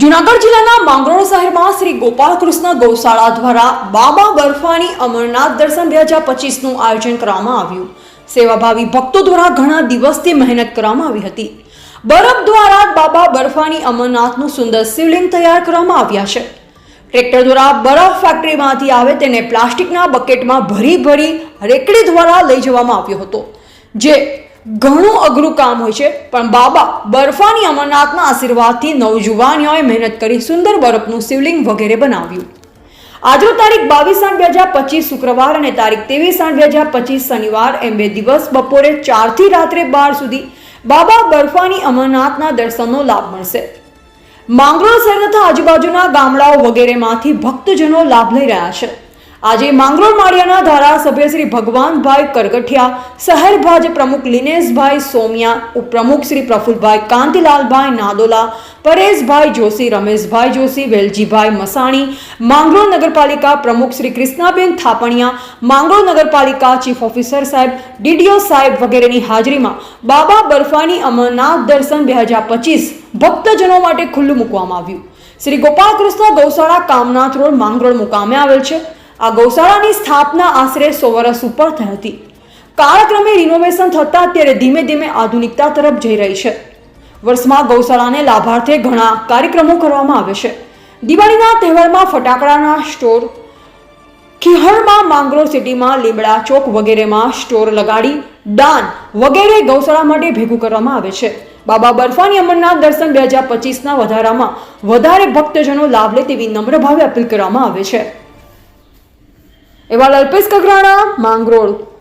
જુનાગઢ જિલ્લાના માંગરોળ શહેરમાં શ્રી ગોપાલકૃષ્ણ ગૌશાળા દ્વારા બાબા બર્ફાની અમરનાથ દર્શન બે હજાર પચીસનું આયોજન કરવામાં આવ્યું. સેવાભાવી ભક્તો દ્વારા ઘણા દિવસથી મહેનત કરવામાં આવી હતી. બરફ દ્વારા બાબા બર્ફાની અમરનાથનું સુંદર શિવલિંગ તૈયાર કરવામાં આવ્યા છે. ટ્રેક્ટર દ્વારા બરફ ફેક્ટરીમાંથી આવે તેને પ્લાસ્ટિકના બકેટમાં ભરી ભરી રેકડી દ્વારા લઈ જવામાં આવ્યો હતો. જે ઘણું અઘરું કામ હોય છે, પણ બાબા બરફાની અમરનાથના આશીર્વાદથી નવજુવાનીઓએ મહેનત કરી સુંદર બરફનું શિવલિંગ વગેરે બનાવ્યું. આજનો તારીખ બાવીસ આઠ બે હજાર પચીસ શુક્રવાર અને તારીખ ત્રેવીસ આઠ બે હજાર પચીસ શનિવાર એમ બે દિવસ બપોરે ચારથી રાત્રે બાર સુધી બાબા બરફાની અમરનાથના દર્શનનો લાભ મળશે. માંગરોળ શહેર તથા આજુબાજુના ગામડાઓ વગેરેમાંથી ભક્તજનો લાભ લઈ રહ્યા છે. આજે માંગરોળ માળિયાના ધારાસભ્ય શ્રી ભગવાનભાઈ કરગઠિયા, શહેર ભાજપ પ્રમુખ લિનેશભાઈ સોમિયા, ઉપપ્રમુખ શ્રી પ્રફુલભાઈ કાંતિલાલભાઈ નાદોલા, પરેશભાઈ જોશી, રમેશભાઈ જોશી, વેલજીભાઈ મસાણી, માંગરોળ નગરપાલિકા પ્રમુખ શ્રી કૃષ્ણાબેન થાપણિયા, માંગરોળ નગરપાલિકા ચીફ ઓફિસર સાહેબ ડીડીઓ સાહેબ વગેરેની હાજરીમાં બાબા બર્ફાની અમરનાથ દર્શન બે હજાર પચીસ ભક્તજનો માટે ખુલ્લું મૂકવામાં આવ્યું. શ્રી ગોપાલકૃષ્ણ ગૌશાળા કામનાથ રોડ માંગરોળ મુકામે આવેલ છે. આ ગૌશાળાની સ્થાપના આશરે સો વર્ષ ઉપર થઈ હતી. કાળક્રમે રિનોવેશન થતાં અત્યારે ધીમે ધીમે આધુનિકતા તરફ જઈ રહી છે. વર્ષમાં ગૌશાળાને લાભાર્થે ઘણા કાર્યક્રમો કરવામાં આવે છે. દિવાળીના તહેવારમાં ફટાકડાના સ્ટોર ખિહળમાં માંગરોળ સિટીમાં લીમડા ચોક વગેરેમાં સ્ટોર લગાડી દાન વગેરે ગૌશાળા માટે ભેગું કરવામાં આવે છે. બાબા બર્ફાની અમરનાથ દર્શન બે હજાર પચીસના વધારામાં વધારે ભક્તજનો લાભ લે તેવી નમ્ર ભાવે અપીલ કરવામાં આવે છે. એવા અલ્પેશ કગરાણા માંગરોળ.